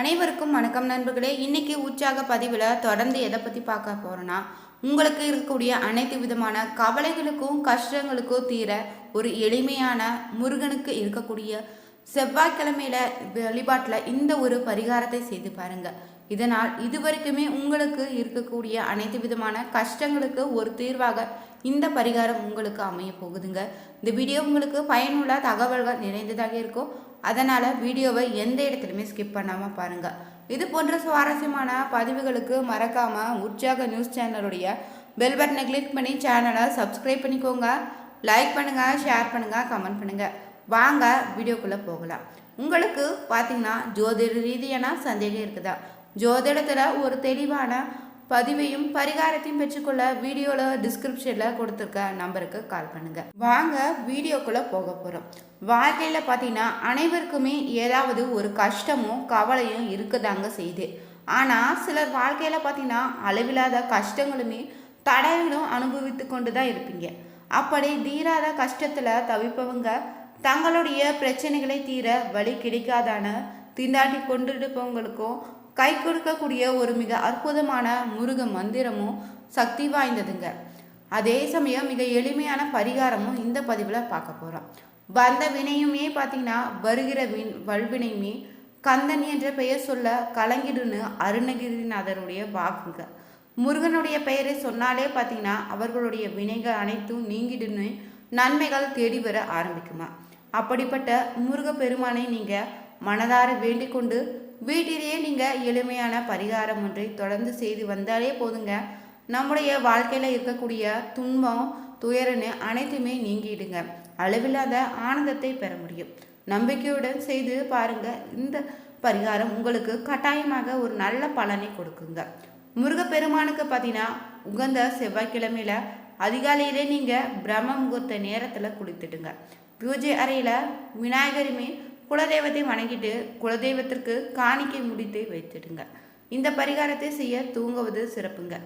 அனைவருக்கும் வணக்கம் நண்பர்களே. இன்னைக்கு உற்சாக பதிவில் தொடர்ந்து எதை பற்றி பார்க்க போகிறோன்னா உங்களுக்கு இருக்கக்கூடிய அனைத்து விதமான கவலைகளுக்கும் கஷ்டங்களுக்கும் தீர ஒரு எளிமையான முருகனுக்கு இருக்கக்கூடிய செவ்வாய்க்கிழமையில வழிபாட்டில் இந்த ஒரு பரிகாரத்தை செய்து பாருங்க. இதனால் இதுவரைக்குமே உங்களுக்கு இருக்கக்கூடிய அனைத்து விதமான கஷ்டங்களுக்கு ஒரு தீர்வாக இந்த பரிகாரம் உங்களுக்கு அமைய போகுதுங்க. இந்த வீடியோ உங்களுக்கு பயனுள்ள தகவல்கள் நிறைந்ததாக இருக்கும். அதனால் வீடியோவை எந்த இடத்துலையுமே ஸ்கிப் பண்ணாமல் பாருங்கள் இது போன்ற சுவாரஸ்யமான பதிவுகளுக்கு மறக்காமல் உற்சாக நியூஸ் சேனலுடைய பெல் பட்டனை கிளிக் பண்ணி சேனலை சப்ஸ்கிரைப் பண்ணிக்கோங்க. லைக் பண்ணுங்கள் ஷேர் பண்ணுங்கள் கமெண்ட் பண்ணுங்கள் வாங்க வீடியோக்குள்ளே போகலாம். உங்களுக்கு பார்த்தீங்கன்னா ஜோதிட ரீதியான சந்தேகம் இருக்குதா? ஜோதிடத்தில் ஒரு தெளிவான பதிவையும் பரிகாரத்தையும் பெற்றுக்கொள்ள வீடியோவில் டிஸ்கிரிப்ஷனில் கொடுத்துருக்க நம்பருக்கு கால் பண்ணுங்கள் வாங்க வீடியோக்குள்ளே போக போகிறோம் வாழ்க்கையில் பார்த்தீங்கன்னா அனைவருக்குமே ஏதாவது ஒரு கஷ்டமும் கவலையும் இருக்குதாங்க செய்யுது. ஆனால் சிலர் வாழ்க்கையில் பார்த்தீங்கன்னா அளவில்லாத கஷ்டங்களுமே தடைகளும் அனுபவித்து கொண்டு தான் இருப்பீங்க. அப்படி தீராத கஷ்டத்தில் தவிப்பவங்க தங்களுடைய பிரச்சனைகளை தீர வழி கிடைக்காதான திண்டாட்டி கொண்டிருப்பவங்களுக்கும் கை கொடுக்கக்கூடிய ஒரு மிக அற்புதமான முருக மந்திரமும் சக்தி வாய்ந்ததுங்க. அதே சமயம் மிக எளிமையான பரிகாரமும் இந்த பதிவில் பார்க்க போகிறோம் வந்த வினையுமே பார்த்தீங்கன்னா வருகிற வின் வல்வினையுமே கந்தன் என்ற பெயர் சொல்ல கலங்கிடுன்னு அருணகிரிநாதருடைய வாக்குங்க. முருகனுடைய பெயரை சொன்னாலே பார்த்தீங்கன்னா அவர்களுடைய வினைகள் அனைத்தும் நீங்கிடுன்னு நன்மைகள் தேடி வர ஆரம்பிக்குமா? அப்படிப்பட்ட முருக பெருமானை நீங்கள் மனதார வேண்டிக் கொண்டு வீட்டிலேயே நீங்கள் எளிமையான பரிகாரம் ஒன்றை தொடர்ந்து செய்து வந்தாலே போதுங்க. நம்முடைய வாழ்க்கையில் இருக்கக்கூடிய துன்பம் துயரன்னு அனைத்துமே நீங்கிடுங்க. அளவில்லாத ஆனந்தத்தை பெற முடியும். நம்பிக்கையுடன் செய்து பாருங்க. இந்த பரிகாரம் உங்களுக்கு கட்டாயமாக ஒரு நல்ல பலனை கொடுக்குங்க. முருகப்பெருமானுக்கு பார்த்தீங்கன்னா உகந்த செவ்வாய்க்கிழமையில அதிகாலையிலே நீங்கள் பிரம்ம முகூர்த்த நேரத்தில் குளித்துடுங்க. பூஜை அறையில் விநாயகருமே குலதெய்வத்தை வணங்கிட்டு குலதெய்வத்திற்கு காணிக்கை முடித்து வைத்துடுங்க. இந்த பரிகாரத்தை செய்ய தூங்குவது சிறப்புங்க.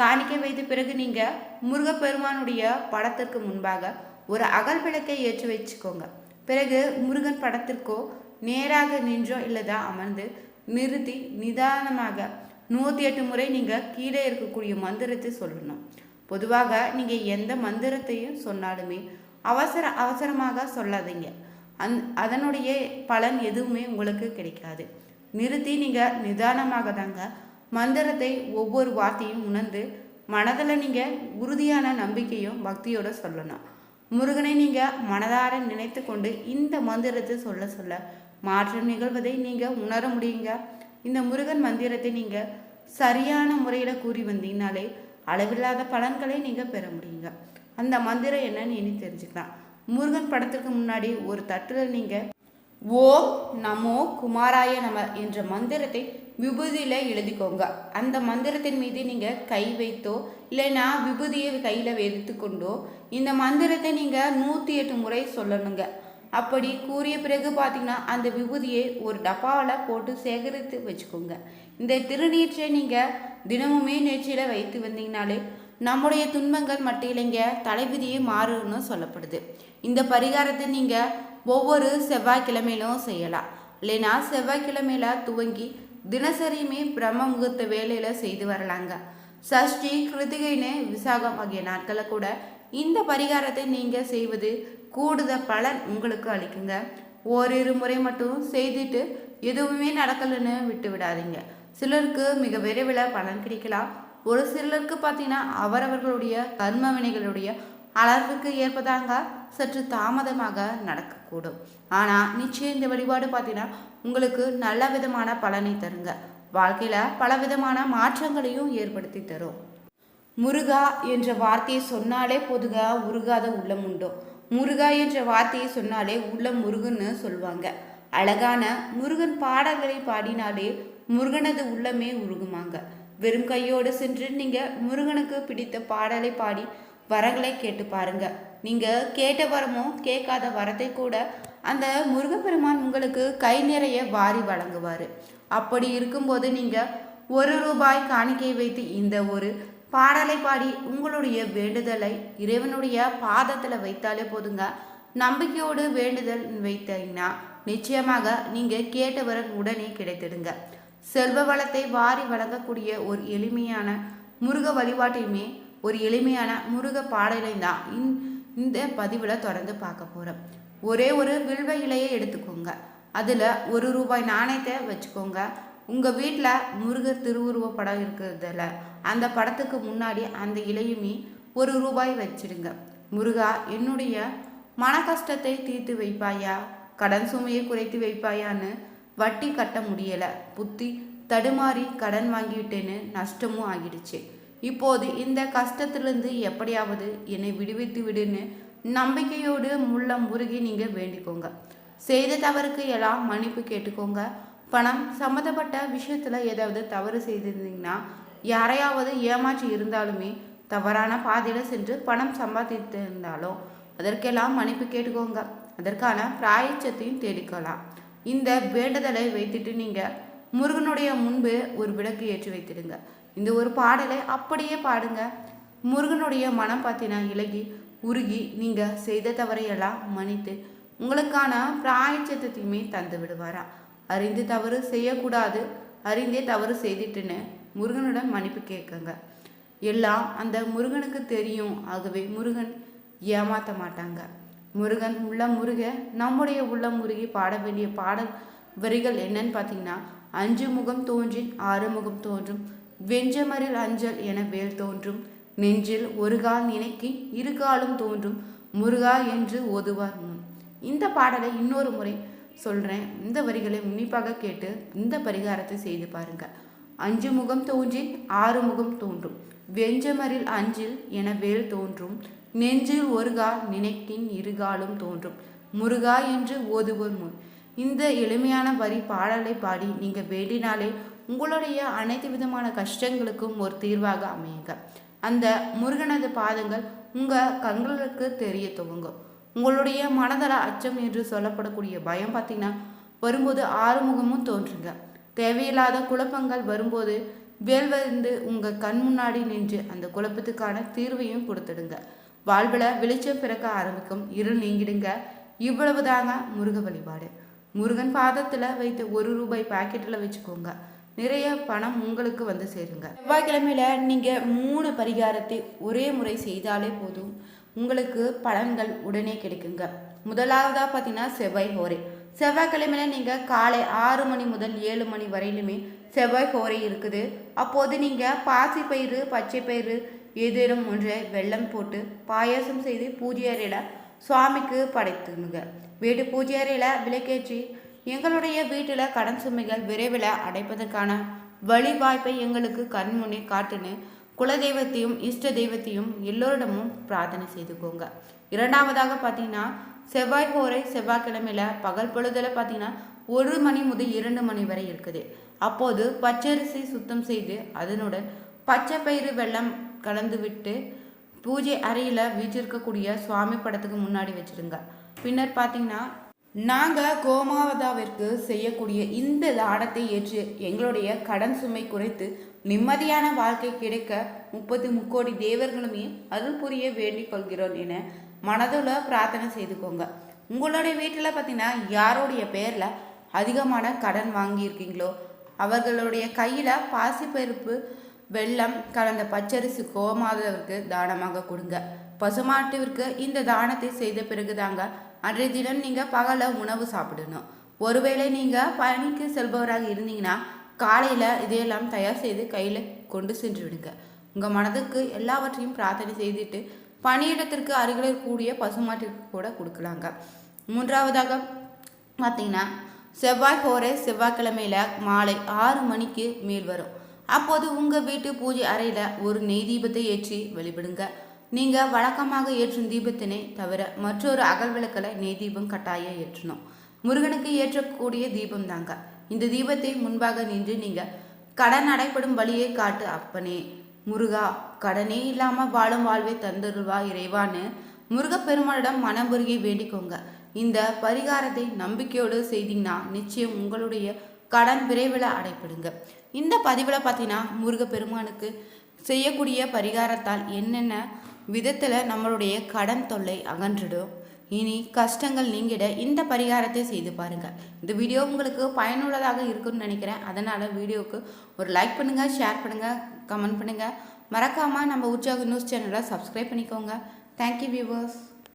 காணிக்கை வைத்த பிறகு நீங்கள் முருகப்பெருமானுடைய படத்திற்கு முன்பாக ஒரு அகல் விளக்கை ஏற்றி வச்சுக்கோங்க. பிறகு முருகன் படத்திற்கோ நேராக நின்றோ இல்லதா அமர்ந்து நிறுத்தி நிதானமாக நூற்றி எட்டு முறை நீங்கள் கீழே இருக்கக்கூடிய மந்திரத்தை சொல்லணும். பொதுவாக நீங்கள் எந்த மந்திரத்தையும் சொன்னாலுமே அவசர அவசரமாக சொல்லாதீங்க. அந் அதனுடைய பலன் எதுவுமே உங்களுக்கு கிடைக்காது. நிறுத்தி நீங்கள் நிதானமாக தாங்க மந்திரத்தை ஒவ்வொரு வார்த்தையும் உணர்ந்து மனதில் நீங்கள் உறுதியான நம்பிக்கையும் பக்தியோட சொல்லணும். முருகனை நீங்கள் மனதார நினைத்து கொண்டு இந்த மந்திரத்தை சொல்ல சொல்ல மாற்றம் நிகழ்வதை நீங்கள் உணர முடியுங்க. இந்த முருகன் மந்திரத்தை நீங்கள் சரியான முறையில் கூறி வந்தீங்கனாலே அளவில்லாத பலன்களை நீங்கள் பெற முடியுங்க. அந்த மந்திரம் என்னன்னு இனி தெரிஞ்சுக்கலாம். முருகன் படத்திற்கு முன்னாடி ஒரு தட்டில் நீங்கள் ஓம் நமோ குமாராய நம என்ற மந்திரத்தை விபூதியில் எழுதிக்கோங்க. அந்த மந்திரத்தின் மீது நீங்கள் கை வைத்தோ இல்லைன்னா விபூதியை கையில் வைத்து கொண்டோ இந்த மந்திரத்தை நீங்கள் நூற்றி எட்டு முறை சொல்லணுங்க. அப்படி கூறிய பிறகு பார்த்தீங்கன்னா அந்த விபூதியை ஒரு டப்பாவில் போட்டு சேகரித்து வச்சுக்கோங்க. இந்த திருநீற்றை நீங்கள் தினமுமே நேற்றியில் வைத்து வந்தீங்கனாலே நம்முடைய துன்பங்கள் மட்டும் இல்லைங்க தலைவிதியே மாறுன்னு சொல்லப்படுது. இந்த பரிகாரத்தை நீங்கள் ஒவ்வொரு செவ்வாய்க்கிழமையிலும் செய்யலாம். இல்லைன்னா செவ்வாய்க்கிழமையில துவங்கி தினசரியுமே பிரம்ம முகூர்த்த வேலையில் செய்து வரலாங்க. சஷ்டி கிருத்திகைன்னு விசாகம் ஆகிய நாட்களில் கூட இந்த பரிகாரத்தை நீங்கள் செய்வது கூடுதல் பலன் உங்களுக்கு அளிக்குங்க. ஓரிரு முறை மட்டும் செய்துட்டு எதுவுமே நடக்கலைன்னு விட்டு விடாதீங்க. சிலருக்கு மிக விரைவில் பலன் கிடைக்கலாம். ஒரு சிலருக்கு பார்த்தீங்கன்னா அவரவர்களுடைய கர்ம வினைகளுடைய அளவுக்கு ஏற்பதாங்க சற்று தாமதமாக நடக்கக்கூடும். ஆனால் நிச்சயம் இந்த வழிபாடு பார்த்தீங்கன்னா உங்களுக்கு நல்ல விதமான பலனை தருங்க. வாழ்க்கையில் பல விதமான மாற்றங்களையும் ஏற்படுத்தி தரும். முருகா என்ற வார்த்தையை சொன்னாலே பொதுக உருகாத உள்ளம் உண்டோ. முருகா என்ற வார்த்தையை சொன்னாலே உள்ளம் முருகன்னு சொல்லுவாங்க. அழகான முருகன் பாடல்களை பாடினாலே முருகனது உள்ளமே உருகுமாங்க. வெறும் கையோடு சென்று நீங்கள் முருகனுக்கு பிடித்த பாடலை பாடி வரங்களை கேட்டு பாருங்க. நீங்கள் கேட்ட வரமும் கேட்காத வரத்தை கூட அந்த முருகப்பெருமான் உங்களுக்கு கை நிறைய வாரி வழங்குவார். அப்படி இருக்கும்போது நீங்கள் ஒரு ரூபாய் காணிக்கை வைத்து இந்த ஒரு பாடலை பாடி உங்களுடைய வேண்டுதலை இறைவனுடைய பாதத்தில் வைத்தாலே போதுங்க. நம்பிக்கையோடு வேண்டுதல் வைத்தீங்கன்னா நிச்சயமாக நீங்கள் கேட்டவரன் உடனே கிடைத்திடுங்க. செல்வ வளத்தை வாரி வழங்கக்கூடிய ஒரு எளிமையான முருக வழிபாட்டையுமே ஒரு எளிமையான முருக பாடலை தான் இந்த பதிவில் தொடர்ந்து பார்க்க போகிறோம் ஒரே ஒரு வில்வ இலையை எடுத்துக்கோங்க. அதில் ஒரு ரூபாய் நாணயத்தை வச்சுக்கோங்க. உங்கள் வீட்டில் முருகர் திருவுருவ படம் இருக்கிறதுல அந்த படத்துக்கு முன்னாடி அந்த இலையுமே ஒரு ரூபாய் வச்சிடுங்க. முருகா என்னுடைய மன கஷ்டத்தை தீர்த்து வைப்பாயா? கடன் சுமையை குறைத்து வைப்பாயான்னு வட்டி கட்ட முடியலை. புத்தி தடுமாறி கடன் வாங்கிவிட்டேன்னு நஷ்டமும் ஆகிடுச்சு. இப்போது இந்த கஷ்டத்திலிருந்து எப்படியாவது என்னை விடுவித்து விடுன்னு நம்பிக்கையோடு முள்ள முருகி நீங்கள் வேண்டிக்கோங்க. செய்த தவறுக்கு எல்லாம் மன்னிப்பு கேட்டுக்கோங்க. பணம் சம்மந்தப்பட்ட விஷயத்தில் ஏதாவது தவறு செய்திருந்தீங்கன்னா யாரையாவது ஏமாற்றி இருந்தாலுமே தவறான பாதையில் சென்று பணம் சம்பாதித்து இருந்தாலும் அதற்கெல்லாம் மன்னிப்பு கேட்டுக்கோங்க. அதற்கான பிராயச்சத்தையும் தேடிக்கலாம். இந்த வேண்டுதலை வைத்துட்டு நீங்கள் முருகனுடைய முன்பு ஒரு விளக்கு ஏற்றி வைத்திடுங்க. இந்த ஒரு பாடலை அப்படியே பாடுங்க. முருகனுடைய மனம் பார்த்தீங்கன்னா இலகி உருகி நீங்கள் செய்த தவறையெல்லாம் மன்னித்து உங்களுக்கான பிராயச்சத்தையுமே தந்து விடுவாரா? அறிந்து தவறு செய்யக்கூடாது. அறிந்தே தவறு செய்துட்டுன்னு முருகனுடன் மன்னிப்பு கேட்குங்க. எல்லாம் அந்த முருகனுக்கு தெரியும். ஆகவே முருகன் ஏமாற்ற மாட்டாங்க. முருகன் உள்ள முருக நம்முடைய உள்ள முருகி பாட வேண்டிய பாடல் வரிகள் என்னன்னு பார்த்தீங்கன்னா அஞ்சு முகம் தோன்றின் ஆறு முகம் தோன்றும். வெஞ்சமரில் அஞ்சல் என வேல் தோன்றும். நெஞ்சில் ஒரு கால் நினைக்கு இரு காலும் தோன்றும். முருகா என்று ஓதுவார் முன். இந்த பாடலை இன்னொரு முறை சொல்கிறேன் இந்த வரிகளை உன்னிப்பாக கேட்டு இந்த பரிகாரத்தை செய்து பாருங்க. அஞ்சு முகம் தோன்றி ஆறு முகம் தோன்றும். வெஞ்சமரில் அஞ்சில் என வேல் தோன்றும். நெஞ்சில் ஒரு கால் நினைக்கின் இருகாலும் தோன்றும். முருகா என்று ஓதுவோர் முன். இந்த எளிமையான வரி பாடலை பாடி நீங்கள் வேண்டினாலே உங்களுடைய அனைத்து விதமான கஷ்டங்களுக்கும் ஒரு தீர்வாக அமையுங்க. அந்த முருகனது பாதங்கள் உங்கள் கண்களுக்கு தெரிய துவங்கும். உங்களுடைய மனதள அச்சம் என்று சொல்லப்படக்கூடிய பயம் பார்த்தீங்கன்னா வரும்போது ஆறுமுகமும் தோன்றுங்க. தேவையில்லாத குழப்பங்கள் வரும்போது வேல்வந்து உங்கள் கண் முன்னாடி நின்று அந்த குழப்பத்துக்கான தீர்வையும் கொடுத்துடுங்க. வாழ்வில் வெளிச்சம் பிறக்க ஆரம்பிக்கும். இருள் நீங்கிடுங்க. இவ்வளவு தாங்க முருக வழிபாடு. முருகன் பாதத்தில் வைத்து ஒரு ரூபாய் பாக்கெட்டில் வச்சுக்கோங்க. நிறைய பணம் உங்களுக்கு வந்து சேருங்க. செவ்வாய்க்கிழமையில நீங்கள் மூணு பரிகாரத்தை ஒரே முறை செய்தாலே போதும். உங்களுக்கு பலன்கள் உடனே கிடைக்குங்க. முதலாவதாக பார்த்தீங்கன்னா செவ்வாய் ஹோரை. செவ்வாய்க்கிழமையில நீங்கள் காலை ஆறு மணி முதல் ஏழு மணி வரையிலுமே செவ்வாய் கோரை இருக்குது. அப்போது நீங்கள் பாசி பயிறு பச்சை பயிறு ஏதேனும் ஒன்றை வெள்ளம் போட்டு பாயாசம் செய்து பூஜை அறையில் சுவாமிக்கு படைத்துங்க. வீடு பூஜை அறையில் விளக்கேற்றி எங்களுடைய வீட்டில் கடன் சுமைகள் விரைவில் அடைப்பதற்கான வழிவாய்ப்பை எங்களுக்கு கண்முன்னே காட்டுன்னு குலதெய்வத்தையும் இஷ்ட தெய்வத்தையும் எல்லோரிடமும் பிரார்த்தனை செய்துக்கோங்க. இரண்டாவதாக பார்த்தீங்கன்னா செவ்வாய் கோரை செவ்வாய்க்கிழமையில் பகல் பொழுதில் பார்த்தீங்கன்னா ஒரு மணி முதல் இரண்டு மணி வரை இருக்குது. அப்போது பச்சரிசி சுத்தம் செய்து அதனுடன் பச்சை பயிறு வெள்ளம் கலந்து விட்டு பூஜை அறையில் வீச்சிருக்கக்கூடிய சுவாமி படத்துக்கு முன்னாடி வச்சுருங்க. பின்னர் பார்த்தீங்கன்னா நாங்கள் கோமாவதாவிற்கு செய்யக்கூடிய இந்த தானத்தை ஏற்று எங்களுடைய கடன் சுமை குறைத்து நிம்மதியான வாழ்க்கை கிடைக்க முப்பத்தி முக்கோடி தேவர்களுமே அருள் புரிய வேண்டிக் கொள்கிறோம் என மனதுல பிரார்த்தனை செய்துக்கோங்க. உங்களுடைய வீட்டில் பார்த்தீங்கன்னா யாருடைய பேரில் அதிகமான கடன் வாங்கியிருக்கீங்களோ அவர்களுடைய கையில் பாசிப்பருப்பு வெள்ளம் கலந்த பச்சரிசி கோமாதவருக்கு தானமாக கொடுங்க. பசுமாட்டுவிற்கு இந்த தானத்தை செய்த பிறகு தாங்க அன்றைய தினம் நீங்கள் பகலில் உணவு சாப்பிடணும். ஒருவேளை நீங்கள் பயணிக்கு செல்பவராக இருந்தீங்கன்னா காலையில் இதையெல்லாம் தயார் செய்து கையில் கொண்டு சென்று விடுங்க. உங்கள் மனதுக்கு எல்லாவற்றையும் பிரார்த்தனை செய்துட்டு பணியிடத்திற்கு அருகில் இருக்கக்கூடிய பசுமாட்டிற்கு கூட கொடுக்கலாங்க. மூன்றாவதாக பார்த்தீங்கன்னா செவ்வாய் கோரை செவ்வாய்க்கிழமையில் மாலை ஆறு மணிக்கு மேல் வரும். அப்போது உங்கள் வீட்டு பூஜை அறையில் ஒரு நெய் தீபத்தை ஏற்றி வழிபடுங்க. நீங்கள் வழக்கமாக ஏற்றும் தீபத்தினை தவிர மற்றொரு அகல் விளக்கில் நெய் தீபம் கட்டாயம் ஏற்றணும். முருகனுக்கு ஏற்றக்கூடிய தீபம் தாங்க. இந்த தீபத்தை முன்பாக நின்று நீங்கள் கடன் அடைப்படும் வழியை காட்டு அப்பனே. முருகா கடனே இல்லாமல் வாழும் வாழ்வை தந்துருவா இறைவான்னு முருகப்பெருமானிடம் மனமுருகி வேண்டிக்கோங்க. இந்த பரிகாரத்தை நம்பிக்கையோடு செய்தீங்கன்னா நிச்சயம் உங்களுடைய கடன் விரைவில் அடைப்படுங்க இந்த பதிவில் பார்த்தீங்கன்னா முருகப்பெருமானுக்கு செய்யக்கூடிய பரிகாரத்தால் என்னென்ன விதத்தில் நம்மளுடைய கடன் தொல்லை அகன்றிடும். இனி கஷ்டங்கள் நீங்கிட இந்த பரிகாரத்தை செய்து பாருங்கள் இந்த வீடியோ உங்களுக்கு பயனுள்ளதாக இருக்கும்னு நினைக்கிறேன். அதனால் வீடியோவுக்கு ஒரு லைக் பண்ணுங்கள் ஷேர் பண்ணுங்கள் கமெண்ட் பண்ணுங்கள் மறக்காமல் நம்ம உற்சாக நியூஸ் சேனலை சப்ஸ்கிரைப் பண்ணிக்கோங்க. Thank you viewers